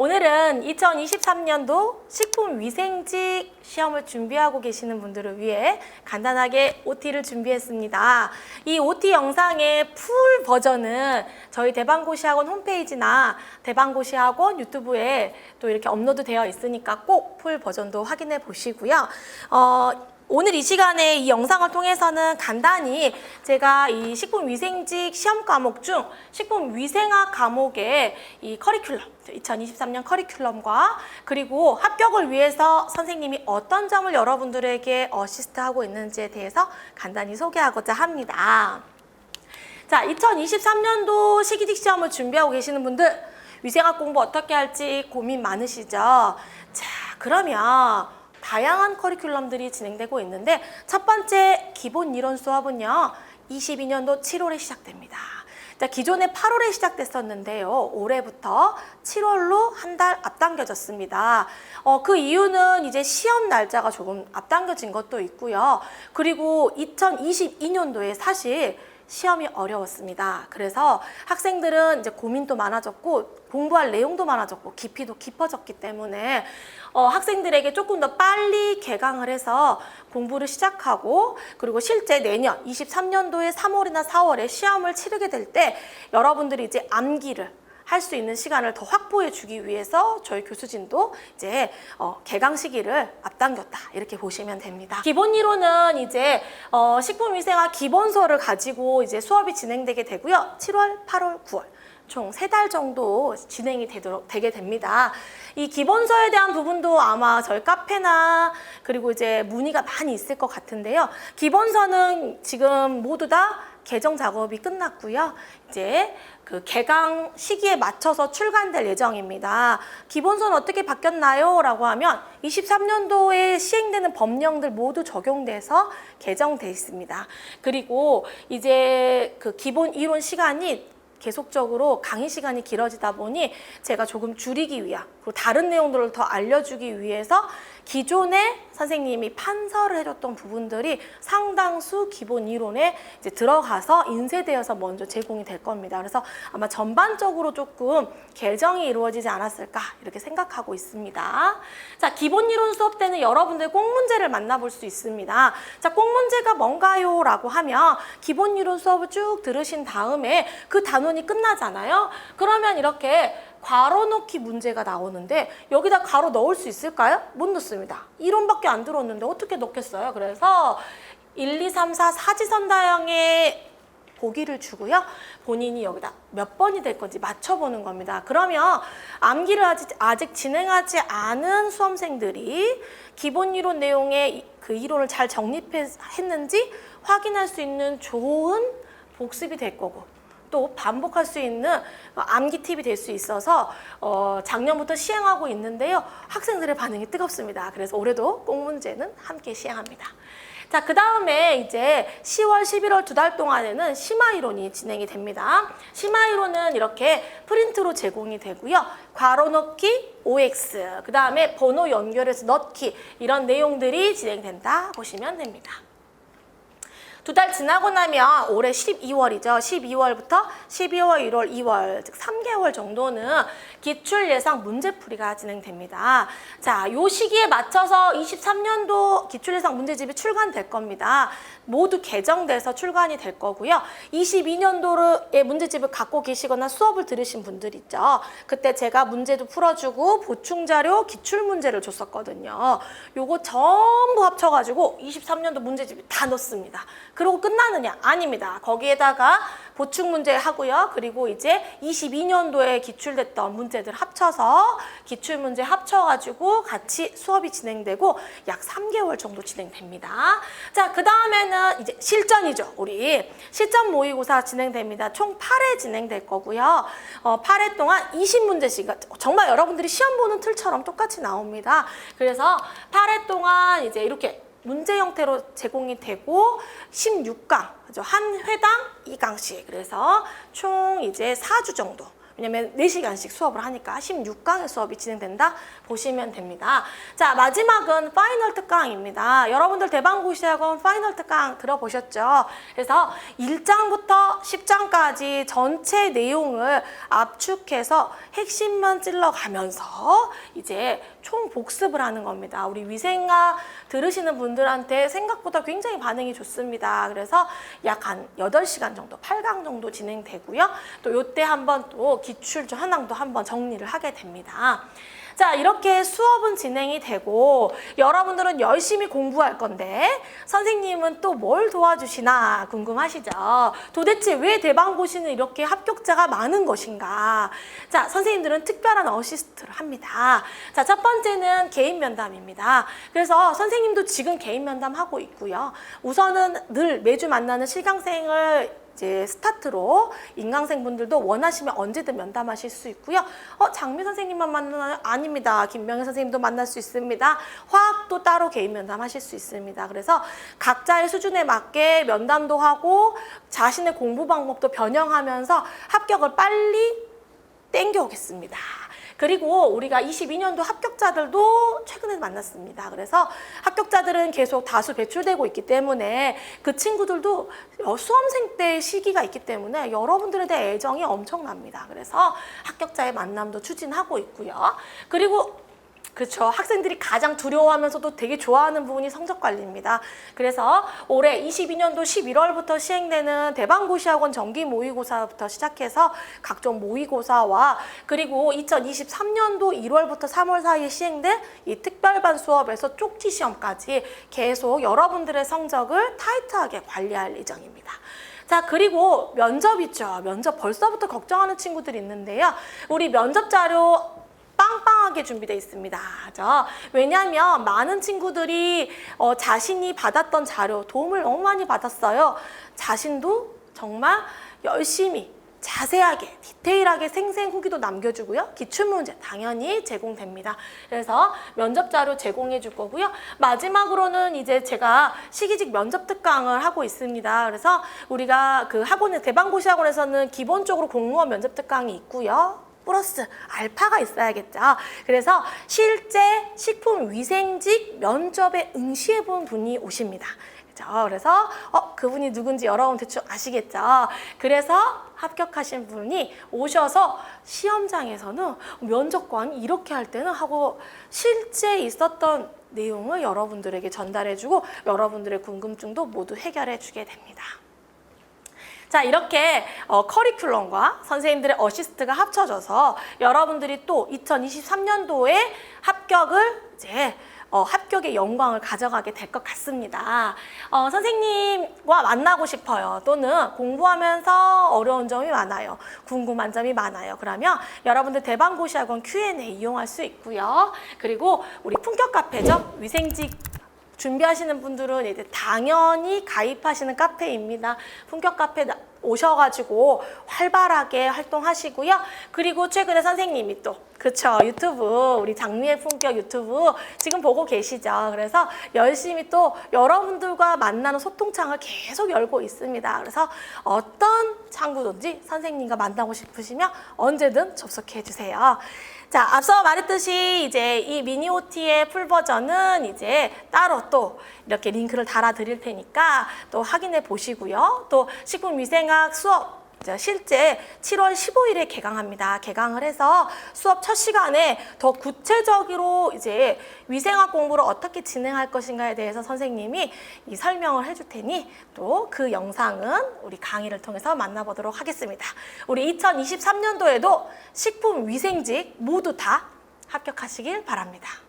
오늘은 2023년도 식품위생직 시험을 준비하고 계시는 분들을 위해 간단하게 OT를 준비했습니다. 이 OT 영상의 풀 버전은 저희 대방고시학원 홈페이지나 대방고시학원 유튜브에 또 이렇게 업로드 되어 있으니까 꼭 풀 버전도 확인해 보시고요. 어, 오늘 이 시간에 이 영상을 통해서는 간단히 제가 이 식품위생직 시험 과목 중 식품위생학 과목의 이 커리큘럼, 2023년 커리큘럼과 그리고 합격을 위해서 선생님이 어떤 점을 여러분들에게 어시스트하고 있는지에 대해서 간단히 소개하고자 합니다. 자, 2023년도 시기직 시험을 준비하고 계시는 분들 위생학 공부 어떻게 할지 고민 많으시죠? 자, 그러면 다양한 커리큘럼들이 진행되고 있는데 첫 번째 기본 이론 수업은요. 22년도 7월에 시작됩니다. 자, 기존에 8월에 시작됐었는데요. 올해부터 7월로 한 달 앞당겨졌습니다. 어, 그 이유는 이제 시험 날짜가 조금 앞당겨진 것도 있고요. 그리고 2022년도에 사실 시험이 어려웠습니다. 그래서 학생들은 이제 고민도 많아졌고 공부할 내용도 많아졌고 깊이도 깊어졌기 때문에 어, 학생들에게 조금 더 빨리 개강을 해서 공부를 시작하고 그리고 실제 내년 23년도에 3월이나 4월에 시험을 치르게 될 때 여러분들이 이제 암기를 할 수 있는 시간을 더 확보해 주기 위해서 저희 교수진도 이제 어, 개강 시기를 앞당겼다 이렇게 보시면 됩니다. 기본 이론은 이제 어, 식품위생학 기본서를 가지고 이제 수업이 진행되게 되고요. 7월, 8월, 9월. 총 세 달 정도 진행이 되도록 되게 됩니다. 이 기본서에 대한 부분도 아마 저희 카페나 그리고 이제 문의가 많이 있을 것 같은데요. 기본서는 지금 모두 다 개정 작업이 끝났고요. 이제 그 개강 시기에 맞춰서 출간될 예정입니다. 기본서는 어떻게 바뀌었나요? 라고 하면 23년도에 시행되는 법령들 모두 적용돼서 개정돼 있습니다. 그리고 이제 그 기본 이론 시간이 계속적으로 강의 시간이 길어지다 보니 제가 조금 줄이기 위한 그리고 다른 내용들을 더 알려주기 위해서 기존에 선생님이 판서를 해줬던 부분들이 상당수 기본 이론에 이제 들어가서 인쇄되어서 먼저 제공이 될 겁니다. 그래서 아마 전반적으로 조금 개정이 이루어지지 않았을까 이렇게 생각하고 있습니다. 자, 기본 이론 수업 때는 여러분들 꼭 문제를 만나볼 수 있습니다. 자, 꼭 문제가 뭔가요? 라고 하면 기본 이론 수업을 쭉 들으신 다음에 그 단 원이 끝나잖아요. 그러면 이렇게 괄호 넣기 문제가 나오는데 여기다 괄호 넣을 수 있을까요? 못 넣습니다. 이론밖에 안 들었는데 어떻게 넣겠어요? 그래서 1, 2, 3, 4 사지선 다형의 보기를 주고요. 본인이 여기다 몇 번이 될 건지 맞춰보는 겁니다. 그러면 암기를 아직, 아직 진행하지 않은 수험생들이 기본 이론 내용의 이- 그 이론을 잘 정립했는지 확인할 수 있는 좋은 복습이 될 거고 또 반복할 수 있는 어, 암기 팁이 될 수 있어서 어, 작년부터 시행하고 있는데요. 학생들의 반응이 뜨겁습니다. 그래서 올해도 꼭 문제는 함께 시행합니다. 자, 그 다음에 이제 10월, 11월 두 달 동안에는 심화 이론이 진행이 됩니다. 심화 이론은 이렇게 프린트로 제공이 되고요. 괄호 넣기, OX, 그 다음에 번호 연결해서 넣기 이런 내용들이 진행된다 보시면 됩니다. 두 달 지나고 나면 올해 12월이죠. 12월부터 12월, 1월, 2월, 즉 3개월 정도는 기출 예상 문제풀이가 진행됩니다. 자, 요 시기에 맞춰서 23년도 기출 예상 문제집이 출간될 겁니다. 모두 개정돼서 출간이 될 거고요. 22년도의 문제집을 갖고 계시거나 수업을 들으신 분들 있죠. 그때 제가 문제도 풀어주고 보충 자료, 기출 문제를 줬었거든요. 요거 전부 합쳐가지고 23년도 문제집이 다 넣습니다. 그러고 끝나느냐? 아닙니다. 거기에다가 보충 문제 하고요. 그리고 이제 22년도에 기출됐던 문제들 합쳐서 기출 문제 합쳐가지고 같이 수업이 진행되고 약 3개월 정도 진행됩니다. 자, 그 다음에는 이제 실전이죠. 우리 실전 모의고사 진행됩니다. 총 8회 진행될 거고요. 어, 8회 동안 20문제씩 정말 여러분들이 시험 보는 틀처럼 똑같이 나옵니다. 그래서 8회 동안 이제 이렇게 문제 형태로 제공이 되고 16강, 그죠? 한 회당 2강씩. 그래서 총 이제 4주 정도 왜냐면 4시간씩 수업을 하니까 16강의 수업이 진행된다 보시면 됩니다. 자, 마지막은 파이널 특강입니다. 여러분들 대방고시학원 파이널 특강 들어보셨죠? 그래서 1장부터 10장까지 전체 내용을 압축해서 핵심만 찔러가면서 이제 총 복습을 하는 겁니다. 우리 위생학 들으시는 분들한테 생각보다 굉장히 반응이 좋습니다. 그래서 약 한 8시간 정도, 8강 정도 진행되고요. 또 요때 한번 또 기출 현황도 한번 정리를 하게 됩니다. 자, 이렇게 수업은 진행이 되고 여러분들은 열심히 공부할 건데 선생님은 또 뭘 도와주시나 궁금하시죠? 도대체 왜 대방고시는 이렇게 합격자가 많은 것인가? 자, 선생님들은 특별한 어시스트를 합니다. 자, 첫 번째는 개인 면담입니다. 그래서 선생님도 지금 개인 면담 하고 있고요. 우선은 늘 매주 만나는 실강생을 이제 스타트로 인강생 분들도 원하시면 언제든 면담하실 수 있고요. 어, 장미 선생님만 만나나요? 아닙니다. 김명희 선생님도 만날 수 있습니다. 화학도 따로 개인 면담하실 수 있습니다. 그래서 각자의 수준에 맞게 면담도 하고 자신의 공부 방법도 변형하면서 합격을 빨리 땡겨오겠습니다. 그리고 우리가 22년도 합격자들도 최근에 만났습니다. 그래서 합격자들은 계속 다수 배출되고 있기 때문에 그 친구들도 어, 수험생 때 시기가 있기 때문에 여러분들에 대해 애정이 엄청납니다. 그래서 합격자의 만남도 추진하고 있고요. 그리고 그렇죠. 학생들이 가장 두려워하면서도 되게 좋아하는 부분이 성적 관리입니다. 그래서 올해 22년도 11월부터 시행되는 대방고시학원 정기 모의고사부터 시작해서 각종 모의고사와 그리고 2023년도 1월부터 3월 사이에 시행된 이 특별반 수업에서 쪽지 시험까지 계속 여러분들의 성적을 타이트하게 관리할 예정입니다. 자, 그리고 면접 있죠. 면접 벌써부터 걱정하는 친구들이 있는데요. 우리 면접 자료 빵빵하게 준비되어 있습니다. 죠 왜냐하면 많은 친구들이 어, 자신이 받았던 자료 도움을 너무 많이 받았어요. 자신도 정말 열심히 자세하게 디테일하게 생생 후기도 남겨주고요. 기출문제 당연히 제공됩니다. 그래서 면접 자료 제공해 줄 거고요. 마지막으로는 이제 제가 시기직 면접 특강을 하고 있습니다. 그래서 우리가 그 학원에 대방고시 학원에서는 기본적으로 공무원 면접 특강이 있고요. 플러스 알파가 있어야겠죠. 그래서 실제 식품 위생직 면접에 응시해 본 분이 오십니다. 그죠? 그래서 어, 그분이 누군지 여러분 대충 아시겠죠? 그래서 합격하신 분이 오셔서 시험장에서는 면접관이 이렇게 할 때는 하고 실제 있었던 내용을 여러분들에게 전달해주고 여러분들의 궁금증도 모두 해결해주게 됩니다. 자 이렇게 어, 커리큘럼과 선생님들의 어시스트가 합쳐져서 여러분들이 또 2023년도에 합격을 이제 어, 합격의 영광을 가져가게 될 것 같습니다. 어, 선생님과 만나고 싶어요. 또는 공부하면서 어려운 점이 많아요. 궁금한 점이 많아요. 그러면 여러분들 대방고시학원 Q&A 이용할 수 있고요. 그리고 우리 품격 카페죠. 위생직 준비하시는 분들은 이제 당연히 가입하시는 카페입니다. 품격 카페 나- 오셔가지고 활발하게 활동하시고요. 그리고 최근에 선생님이 또 그쵸 유튜브 우리 장미의 품격 유튜브 지금 보고 계시죠. 그래서 열심히 또 여러분들과 만나는 소통창을 계속 열고 있습니다. 그래서 어떤 창구든지 선생님과 만나고 싶으시면 언제든 접속해 주세요. 자, 앞서 말했듯이 이제 이 미니 OT의 풀 버전은 이제 따로 또 이렇게 링크를 달아 드릴 테니까 또 확인해 보시고요. 또 식품 위생 학 수업 실제 7월 15일에 개강합니다. 개강을 해서 수업 첫 시간에 더 구체적으로 이제 위생학 공부를 어떻게 진행할 것인가에 대해서 선생님이 이 설명을 해줄 테니 또 그 영상은 우리 강의를 통해서 만나보도록 하겠습니다. 우리 2023년도에도 식품 위생직 모두 다 합격하시길 바랍니다.